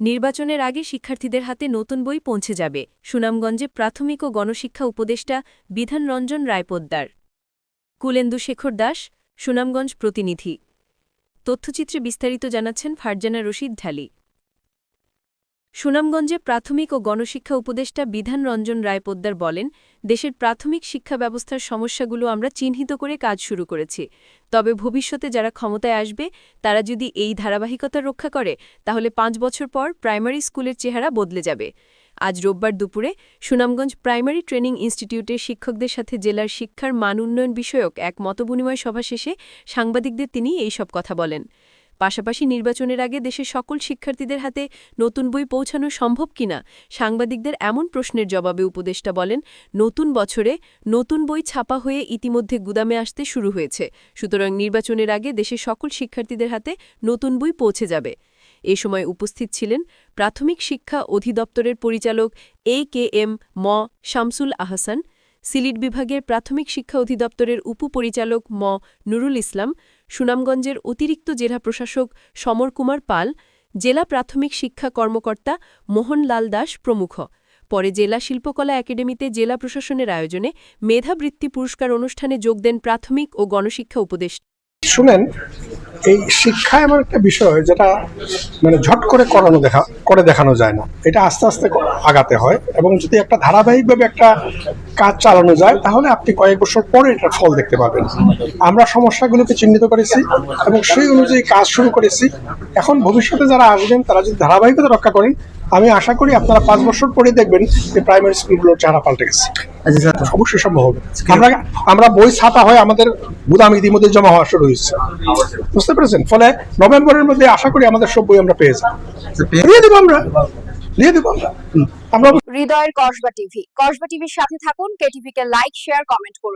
নির্বাচনের আগে শিক্ষার্থীদের হাতে নতুন বই পৌঁছে যাবে। সুনামগঞ্জে প্রাথমিক ও গণশিক্ষা উপদেষ্টা বিধানরঞ্জন রায়পোদ্দার। কুলেন্দু শেখর দাস, সুনামগঞ্জ প্রতিনিধি। তথ্যচিত্রে বিস্তারিত জানাচ্ছেন ফারজানা রশিদ ঢালি। সুনামগঞ্জে প্রাথমিক ও গণশিক্ষা উপদেষ্টা বিধানরঞ্জন রায়পোদ্দার বলেন দেশের প্রাথমিক শিক্ষা ব্যবস্থার সমস্যাগুলো আমরা চিহ্নিত করে কাজ শুরু করেছি। তবে ভবিষ্যতে যারা ক্ষমতায় আসবে, তারা যদি এই ধারাবাহিকতা রক্ষা করে, তাহলে পাঁচ বছর পর প্রাইমারি স্কুলের চেহারা বদলে যাবে। আজ রোববার দুপুরে সুনামগঞ্জ প্রাইমারি ট্রেনিং ইনস্টিটিউটের শিক্ষকদের সাথে জেলার শিক্ষার মান উন্নয়ন বিষয়ক এক মতবিনিময় সভা শেষে সাংবাদিকদের তিনি এই সব কথা বলেন। পাশাপাশি নির্বাচনের আগে দেশের সকল শিক্ষার্থীদের হাতে নতুন বই পৌঁছানো সম্ভব কিনা, সাংবাদিকদের এমন প্রশ্নের জবাবে উপদেষ্টা বলেন, নতুন বছরে নতুন বই ছাপা হয়ে ইতিমধ্যে গুদামে আসতে শুরু হয়েছে। সুতরাং নির্বাচনের আগে দেশের সকল শিক্ষার্থীদের হাতে নতুন বই পৌঁছে যাবে। এ সময় উপস্থিত ছিলেন প্রাথমিক শিক্ষা অধিদপ্তরের পরিচালক এ কে এম ম শামসুল আহসান, সিলিট বিভাগের প্রাথমিক শিক্ষা অধিদপ্তরের উপপরিচালক ম নুরুল ইসলাম সুনামগঞ্জের অতিরিক্ত জেলা প্রশাসক সমর কুমার পাল, জেলা প্রাথমিক শিক্ষা কর্মকর্তা মোহনলাল দাস প্রমুখ। পরে জেলা শিল্পকলা একাডেমিতে জেলা প্রশাসনের আয়োজনে মেধাবৃত্তি পুরস্কার অনুষ্ঠানে যোগ দেন প্রাথমিক ও গণশিক্ষা উপদেষ্টা। শুনেন এই শিক্ষা এমন একটা বিষয় যেটা মানে ঝট করে করানো দেখা করে দেখানো যায় না। এটা আস্তে আস্তে আগাতে হয় এবং যদি একটা ধারাবাহিকভাবে একটা কাজ চালানো যায় তাহলে আপনি কয়েক বছর পরে এটার ফল দেখতে পাবেন। আমরা সমস্যাগুলোকে চিহ্নিত করেছি এবং সেই অনুযায়ী কাজ শুরু করেছি। এখন ভবিষ্যতে যারা আসবেন তারা যদি ধারাবাহিকতা রক্ষা করেন আমি আশা করি আপনারা পাঁচ বছর পরে দেখবেন যে প্রাইমারি স্কুলগুলোর চেহারা পাল্টে গেছে। আচ্ছা অবশ্যই সম্ভব হবে। আমরা আমরা বই ছাপা হয় আমাদের গুদাম ইতিমধ্যে জমা হওয়া শুরু হয়েছে। বুঝতে পেরেছেন? ফলে নভেম্বরের মধ্যে আশা করি আমাদের সব বই আমরা পেয়ে যাব। দিয়ে দেবো আমরা। দিয়ে দেবো আমরা। আমরা হৃদয়ের কসবা টিভি। কসবা টিভির সাথে থাকুন কেটিভিকে লাইক শেয়ার কমেন্ট করুন।